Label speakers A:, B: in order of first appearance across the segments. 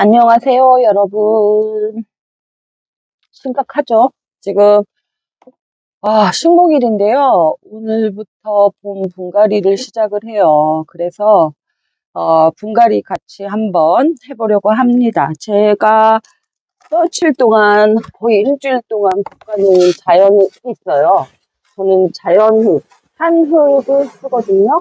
A: 안녕하세요, 여러분. 심각하죠? 지금, 아, 식목일인데요. 오늘부터 봄 분갈이를 시작을 해요. 그래서, 어, 분갈이 같이 한번 해보려고 합니다. 제가 며칠 동안, 거의 일주일 동안 볶아놓은 자연이 있어요. 저는 자연흙, 산흙을 쓰거든요.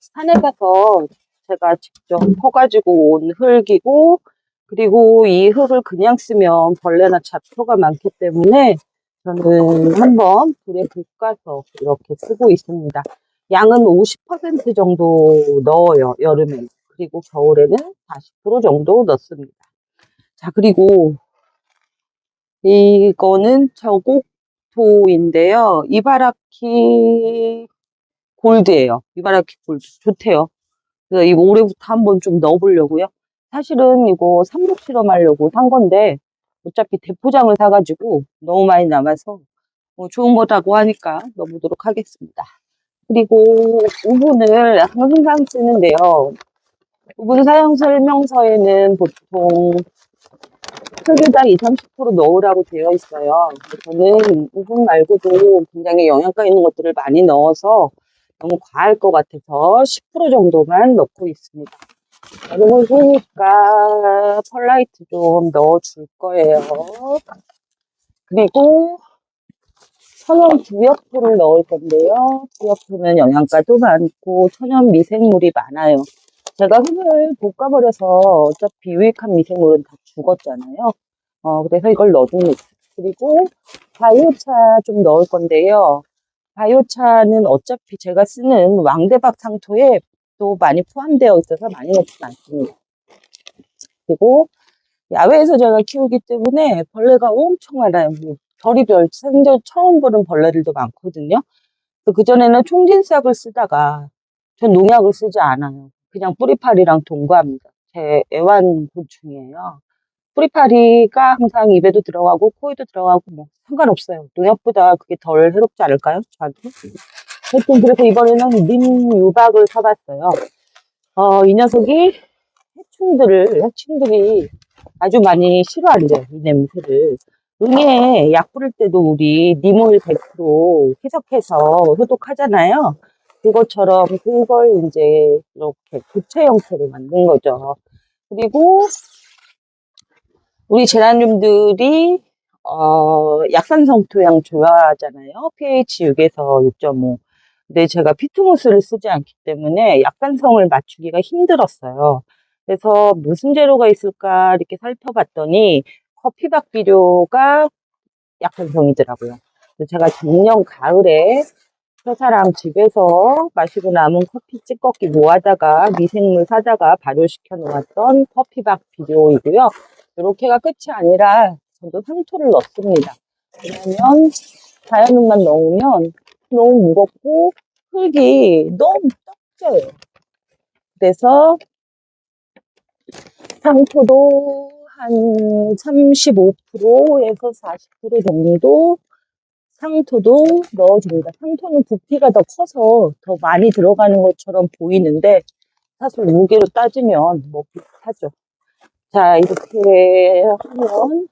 A: 산에 가서 제가 직접 퍼가지고 온 흙이고, 그리고 이 흙을 그냥 쓰면 벌레나 잡초가 많기 때문에 저는 한번 불에 볶아서 이렇게 쓰고 있습니다. 양은 50% 정도 넣어요, 여름에. 그리고 겨울에는 40% 정도 넣습니다. 자, 그리고 이거는 저곡토인데요. 이바라키 골드예요. 이바라키 골드. 좋대요. 그래서 이 올해부터 한번 좀 넣어보려고요. 사실은 이거 삼복 실험하려고 산 건데 어차피 대포장을 사가지고 너무 많이 남아서 뭐 좋은 거라고 하니까 넣어보도록 하겠습니다. 그리고 우분을 항상 쓰는데요. 우분 사용 설명서에는 보통 흙에다 20, 30% 넣으라고 되어 있어요. 저는 우분 말고도 굉장히 영양가 있는 것들을 많이 넣어서 너무 과할 것 같아서 10% 정도만 넣고 있습니다. 여름을 흐니까 펄라이트 좀 넣어줄 거예요. 그리고 천연 부엽토를 넣을 건데요. 부엽토는 영양가도 많고 천연 미생물이 많아요. 제가 흙을 볶아버려서 어차피 유익한 미생물은 다 죽었잖아요. 어, 그래서 이걸 넣어줍니다. 그리고 바이오차 좀 넣을 건데요. 바이오차는 어차피 제가 쓰는 왕대박 상토에 또 많이 포함되어 있어서 많이 넣지는 않습니다. 그리고 야외에서 제가 키우기 때문에 벌레가 엄청 많아요. 뭐 별이별 생전 처음 보는 벌레들도 많거든요. 그전에는 총진싹을 쓰다가 전 농약을 쓰지 않아요. 그냥 뿌리파리랑 동거합니다. 제 애완 곤충이에요. 뿌리파리가 항상 입에도 들어가고 코에도 들어가고 뭐 상관없어요. 농약보다 그게 덜 해롭지 않을까요? 저한테? 하여튼 그래서 이번에는 님 유박을 사봤어요. 어, 이 녀석이 해충들을, 해충들이 아주 많이 싫어한대요. 이 냄새를. 응에 약 뿌릴 때도 우리 니모일 100% 희석해서 소독하잖아요. 그것처럼 그걸 이제 이렇게 부채 형태로 만든 거죠. 그리고 우리 제라늄들이 어, 약산성 토양 좋아하잖아요. pH 6에서 6.5. 근데 제가 피트모스를 쓰지 않기 때문에 약산성을 맞추기가 힘들었어요. 그래서 무슨 재료가 있을까 이렇게 살펴봤더니 커피박 비료가 약산성이더라고요. 그래서 제가 작년 가을에 회사랑 집에서 마시고 남은 커피 찌꺼기 모아다가 미생물 사다가 발효시켜 놓았던 커피박 비료이고요. 이렇게가 끝이 아니라 저도 상토를 넣습니다. 왜냐면 자연음만 넣으면 너무 무겁고 흙이 너무 떡져요. 그래서 상토도 한 35%에서 40% 정도 상토도 넣어줍니다. 상토는 부피가 더 커서 더 많이 들어가는 것처럼 보이는데 사실 무게로 따지면 뭐 비슷하죠. 자 이렇게 하면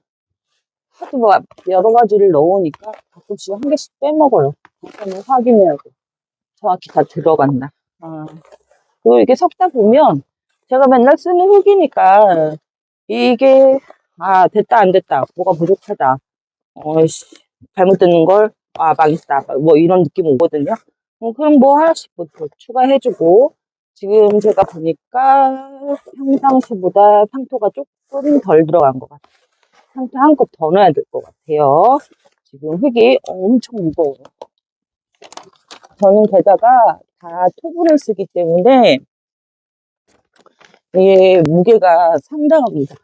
A: 하도 뭐 여러 가지를 넣으니까 가끔씩 한 개씩 빼먹어요. 그러면 확인해야 돼. 정확히 다 들어갔나. 아. 그리고 이게 섞다 보면 제가 맨날 쓰는 흙이니까 이게 아 됐다 안 됐다 뭐가 부족하다 어씨 잘못 듣는 걸 아 망했다 뭐 이런 느낌 오거든요 어, 그럼 뭐 하나씩 뭐더 추가해주고 지금 제가 보니까 평상시보다 상토가 조금 덜 들어간 것 같아요 상토 한 컵 더 넣어야 될 것 같아요 지금 흙이 엄청 무거워요 저는 게다가 다 토분을 쓰기 때문에 이게 무게가 상당합니다.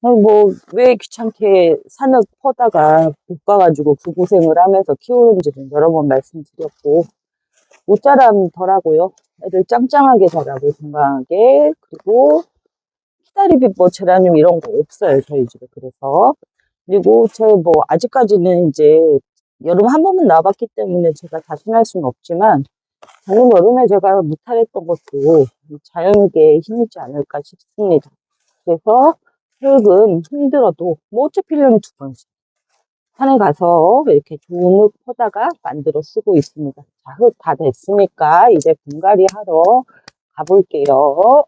A: 뭐, 왜 귀찮게 산흙 퍼다가 볶아가지고 그 고생을 하면서 키우는지는 여러 번 말씀드렸고, 못 자란더라고요. 애들 짱짱하게 자라고 건강하게. 그리고 키다리빗 뭐 제라늄 이런 거 없어요. 저희 집에. 그래서. 그리고 제 뭐, 아직까지는 이제 여름 한 번만 나와봤기 때문에 제가 자신할 수는 없지만, 작년 여름에 제가 무탈했던 것도 자연계 힘이지 않을까 싶습니다. 그래서 흙은 힘들어도 뭐 어차피 1년에 두 번씩 산에 가서 이렇게 좋은 흙 퍼다가 만들어 쓰고 있습니다. 자, 흙 다 됐으니까 이제 분갈이 하러 가볼게요.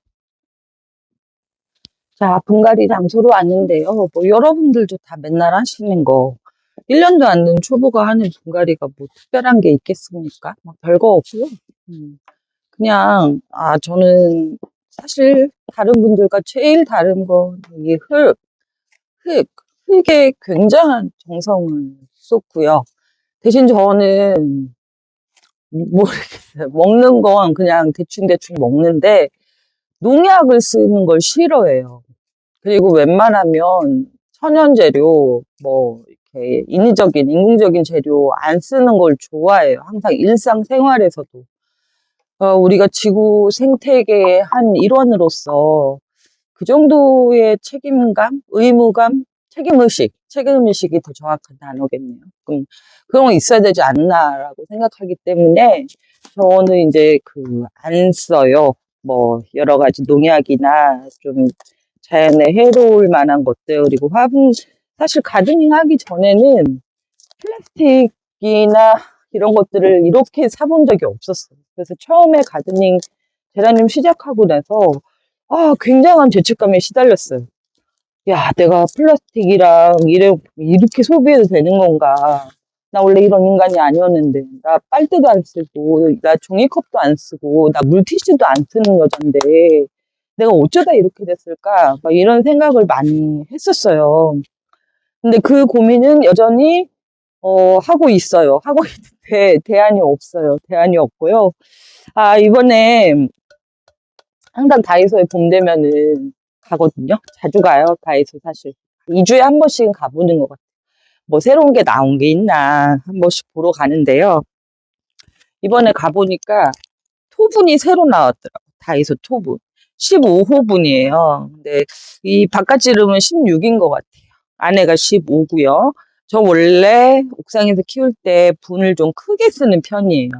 A: 자, 분갈이 장소로 왔는데요. 뭐 여러분들도 다 맨날 하시는 거 1년도 안 된 초보가 하는 분갈이가 뭐 특별한 게 있겠습니까? 뭐 별거 없고요. 음, 그냥 아 저는 사실 다른 분들과 제일 다른 건이 흙, 흙, 흙에 굉장한 정성을 쏟고요. 대신 저는 모르겠어요. 먹는 건 그냥 대충대충 먹는데 농약을 쓰는 걸 싫어해요. 그리고 웬만하면 천연 재료, 뭐, 이렇게 인위적인, 인공적인 재료 안 쓰는 걸 좋아해요. 항상 일상생활에서도. 어, 우리가 지구 생태계의 한 일원으로서 그 정도의 책임감, 의무감, 책임의식, 책임의식이 더 정확한 단어겠네요. 그럼 그런 거 있어야 되지 않나라고 생각하기 때문에 저는 이제 그 안 써요. 뭐 여러 가지 농약이나 좀 자연에 해로울 만한 것들 그리고 화분 사실 가드닝 하기 전에는 플라스틱이나 이런 것들을 이렇게 사본 적이 없었어요. 그래서 처음에 가드닝 제라늄 시작하고 나서 아 굉장한 죄책감에 시달렸어요. 야 내가 플라스틱이랑 이래, 이렇게 소비해도 되는 건가 나 원래 이런 인간이 아니었는데 나 빨대도 안 쓰고 나 종이컵도 안 쓰고 나 물티슈도 안 쓰는 여잔데 내가 어쩌다 이렇게 됐을까 막 이런 생각을 많이 했었어요. 근데 그 고민은 여전히 어, 하고 있어요. 하고 있는데 대안이 없어요. 대안이 없고요. 아 이번에 항상 다이소에 봄 되면은 가거든요. 자주 가요. 다이소 사실 2주에 한 번씩은 가보는 것 같아요. 뭐 새로운 게 나온 게 있나 한 번씩 보러 가는데요. 이번에 가보니까 토분이 새로 나왔더라고요. 다이소 토분. 15호분이에요. 근데 이 바깥 이름은 16인 것 같아요. 안에가 15고요. 저 원래 옥상에서 키울 때 분을 좀 크게 쓰는 편이에요.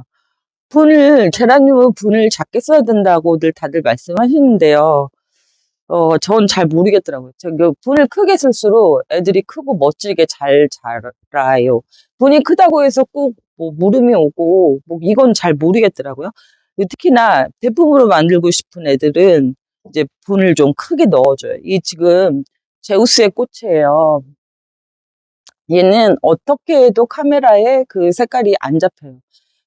A: 분을, 제라늄은 분을 작게 써야 된다고들 다들 말씀하시는데요. 어, 전 잘 모르겠더라고요. 저그 분을 크게 쓸수록 애들이 크고 멋지게 잘 자라요. 분이 크다고 해서 꼭 뭐 무름이 오고 뭐 이건 잘 모르겠더라고요. 특히나 대품으로 만들고 싶은 애들은 이제 분을 좀 크게 넣어줘요. 이 지금 제우스의 꽃이에요. 얘는 어떻게 해도 카메라에 그 색깔이 안 잡혀요.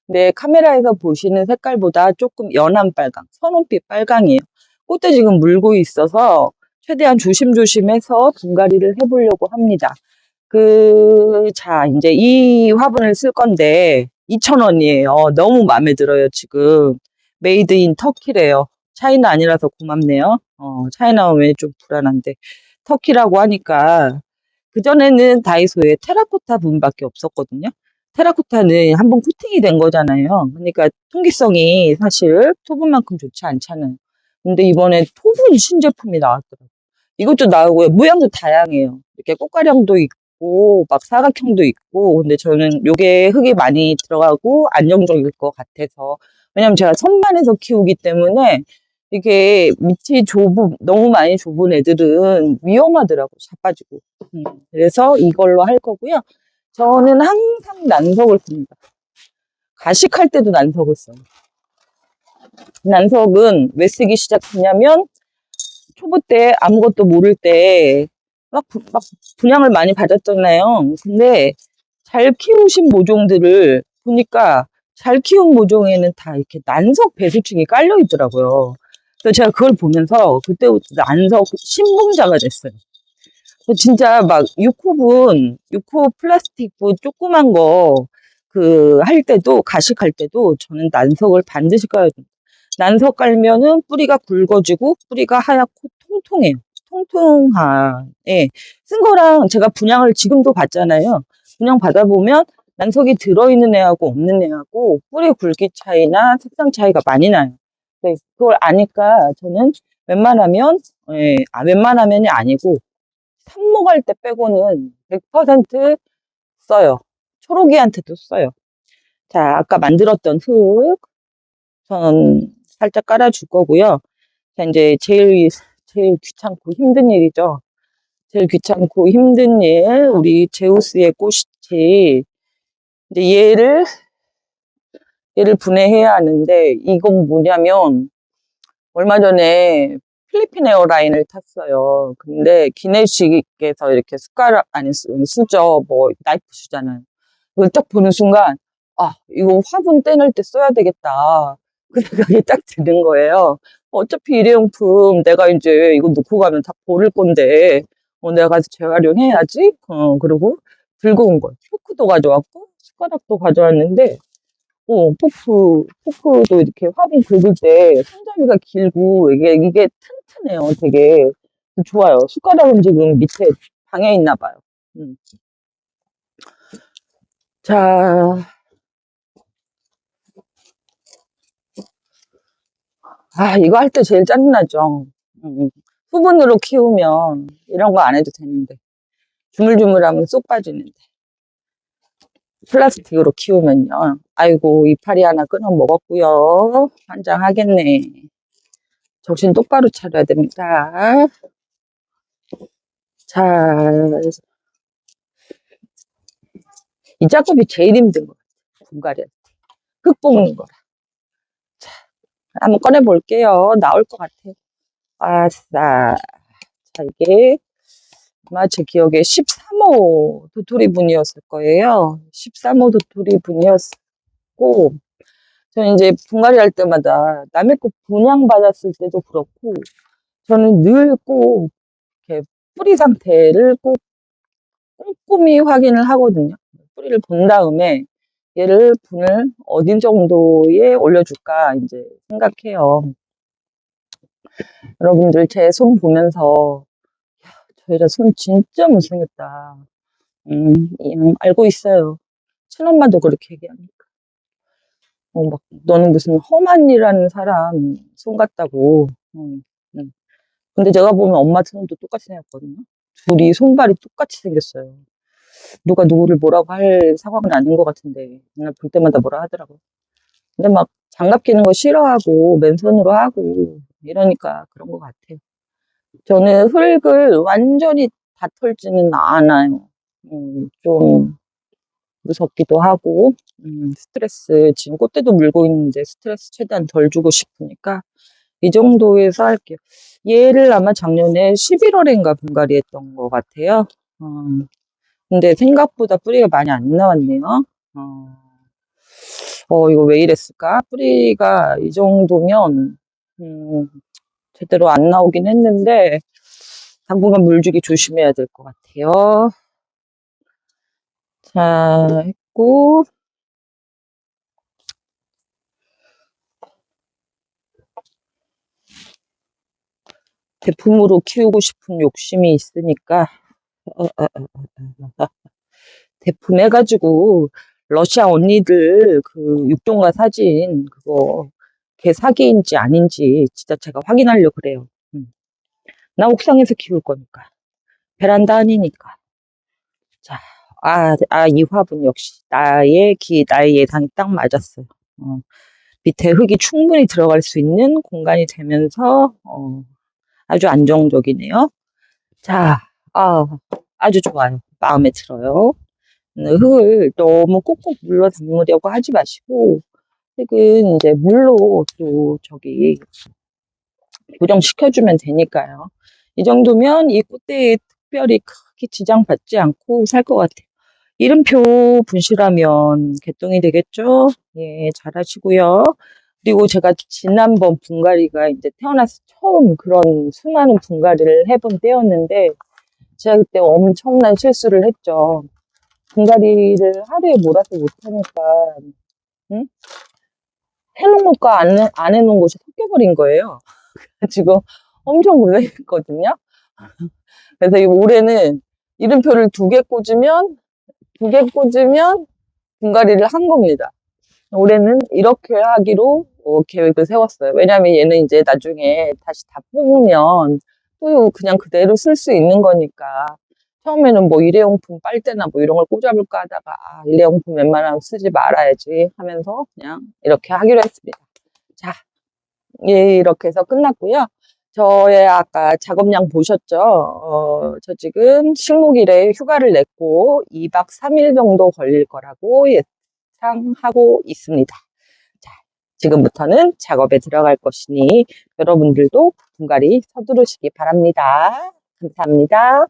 A: 근데 카메라에서 보시는 색깔보다 조금 연한 빨강, 선홍빛 빨강이에요. 꽃도 지금 물고 있어서 최대한 조심조심해서 분갈이를 해보려고 합니다. 그, 자, 이제 이 화분을 쓸 건데 2,000원이에요. 너무 마음에 들어요, 지금. 메이드 인 터키래요. 차이나 아니라서 고맙네요. 어, 차이나 오면 좀 불안한데. 터키라고 하니까 그전에는 다이소에 테라코타 분밖에 없었거든요. 테라코타는 한 번 코팅이 된 거잖아요. 그러니까 통기성이 사실 토분만큼 좋지 않잖아요. 근데 이번에 토분 신제품이 나왔더라고요. 이것도 나오고요. 모양도 다양해요. 이렇게 꽃가령도 있고, 막 사각형도 있고, 근데 저는 요게 흙이 많이 들어가고 안정적일 것 같아서. 왜냐면 제가 선반에서 키우기 때문에 이게 밑이 좁은, 너무 많이 좁은 애들은 위험하더라고, 자빠지고. 음, 그래서 이걸로 할 거고요. 저는 항상 난석을 씁니다. 가식할 때도 난석을 써요. 난석은 왜 쓰기 시작했냐면 초보 때 아무것도 모를 때 막, 막 분양을 많이 받았잖아요. 근데 잘 키우신 모종들을 보니까 잘 키운 모종에는 다 이렇게 난석 배수층이 깔려 있더라고요. 그래서 제가 그걸 보면서 그때부터 난석 신봉자가 됐어요. 진짜 막 6호분, 6호 플라스틱 분 조그만 거 그 할 때도 가식할 때도 저는 난석을 반드시 깔아야 돼요. 난석 깔면은 뿌리가 굵어지고 뿌리가 하얗고 통통해요. 통통한, 예. 쓴 거랑 제가 분양을 지금도 받잖아요. 분양 받아보면 난석이 들어있는 애하고 없는 애하고 뿌리 굵기 차이나 색상 차이가 많이 나요. 네, 그걸 아니까 저는 웬만하면, 예, 아, 웬만하면이 아니고 삽목할 때 빼고는 100% 써요. 초록이한테도 써요. 자, 아까 만들었던 흙, 전 살짝 깔아줄 거고요. 자, 이제 제일, 제일 귀찮고 힘든 일이죠. 제일 귀찮고 힘든 일, 우리 제우스의 꽃이, 이제 얘를, 얘를 분해해야 하는데, 이건 뭐냐면, 얼마 전에 필리핀 에어라인을 탔어요. 근데 기내식에서 이렇게 숟가락, 아니, 수- 수저, 뭐, 나이프 주잖아요. 그걸 딱 보는 순간, 아, 이거 화분 떼낼 때 써야 되겠다. 그 생각이 딱 드는 거예요. 어차피 일회용품 내가 이제 이거 놓고 가면 다 버릴 건데, 어, 내가 가서 재활용해야지? 어, 그리고 들고 온 거예요. 포크도 가져왔고, 숟가락도 가져왔는데, 어, 포크, 포크도 이렇게 화분 긁을 때 손잡이가 길고, 이게, 이게 튼튼해요. 되게. 좋아요. 숟가락은 지금 밑에 방에 있나 봐요. 음. 자, 아, 이거 할 때 제일 짜증나죠. 음, 수분으로 키우면 이런 거 안 해도 되는데. 주물주물하면 쏙 빠지는데. 플라스틱으로 키우면요. 아이고, 이파리 하나 끊어 먹었고요. 환장하겠네. 정신 똑바로 차려야 됩니다. 자, 이 작업이 제일 힘든 거 같아요. 분갈이 할 때. 흙 뽑는 거라. 자, 한번 꺼내볼게요. 나올 것 같아요. 아싸. 자, 이게 아마 제 기억에 13호 도토리 분이었을 거예요. 13호 도토리 분이었고, 저는 이제 분갈이 할 때마다 남의 거 분양받았을 때도 그렇고, 저는 늘 꼭 이렇게 뿌리 상태를 꼭 꼼꼼히 확인을 하거든요. 뿌리를 본 다음에 얘를 분을 어딘 정도에 올려줄까 이제 생각해요. 여러분들 제 손 보면서 야, 저희라 손 진짜 못생겼다. 음, 음, 알고 있어요. 친엄마도 그렇게 얘기하니까. 어, 막, 너는 무슨 험한이라는 사람 손 같다고. 음, 음. 근데 제가 보면 엄마 손도 똑같이 생겼거든요. 둘이 손발이 똑같이 생겼어요. 누가 누구를 뭐라고 할 상황은 아닌 것 같은데, 맨날 볼 때마다 뭐라 하더라고요. 근데 막 장갑 끼는 거 싫어하고, 맨손으로 하고, 이러니까 그런 것 같아요. 저는 흙을 완전히 다 털지는 않아요. 음, 좀 무섭기도 하고, 음, 스트레스, 지금 꽃대도 물고 있는데 스트레스 최대한 덜 주고 싶으니까 이 정도에서 할게요. 얘를 아마 작년에 11월인가 분갈이 했던 것 같아요. 음, 근데 생각보다 뿌리가 많이 안 나왔네요. 어, 어, 이거 왜 이랬을까? 뿌리가 이 정도면, 음, 제대로 안 나오긴 했는데, 당분간 물 주기 조심해야 될 것 같아요. 자, 했고, 대품으로 키우고 싶은 욕심이 있으니까, 어, 어, 어, 어, 어. 대품 해가지고, 러시아 언니들 그 육종가 사진, 그거, 걔 사기인지 아닌지 진짜 제가 확인하려고 그래요. 음. 나 옥상에서 키울 거니까. 베란다 아니니까. 자, 아, 아, 이 화분 역시 나의 기, 나의 예상이 딱 맞았어요. 어, 밑에 흙이 충분히 들어갈 수 있는 공간이 되면서, 어, 아주 안정적이네요. 자, 아, 아주 좋아요. 마음에 들어요. 음, 흙을 너무 꼭꼭 물러 담으려고 하지 마시고, 흙은 이제 물로 또 저기 고정시켜주면 되니까요. 이 정도면 이 꽃대에 특별히 크게 지장받지 않고 살 것 같아요. 이름표 분실하면 개똥이 되겠죠? 예, 잘 하시고요. 그리고 제가 지난번 분갈이가 이제 태어나서 처음 그런 수많은 분갈이를 해본 때였는데, 제가 그때 엄청난 실수를 했죠. 분갈이를 하루에 몰아서 못하니까, 응? 것과 안, 해- 안 해놓은 것이 섞여버린 거예요. 지금 엄청 고생했거든요. 그래서 이 올해는 이름표를 두 개 꽂으면, 두 개 꽂으면 분갈이를 한 겁니다. 올해는 이렇게 하기로 어, 계획을 세웠어요. 왜냐면 얘는 이제 나중에 다시 다 뽑으면 또 그냥 그대로 쓸 수 있는 거니까. 처음에는 뭐 일회용품 빨대나 뭐 이런 걸 꽂아볼까 하다가 아, 일회용품 웬만하면 쓰지 말아야지 하면서 그냥 이렇게 하기로 했습니다. 자, 예, 이렇게 해서 끝났고요. 저의 아까 작업량 보셨죠? 어, 저 지금 식목일에 휴가를 냈고 2박 3일 정도 걸릴 거라고 예상하고 있습니다. 자, 지금부터는 작업에 들어갈 것이니 여러분들도 분갈이 서두르시기 바랍니다. 감사합니다.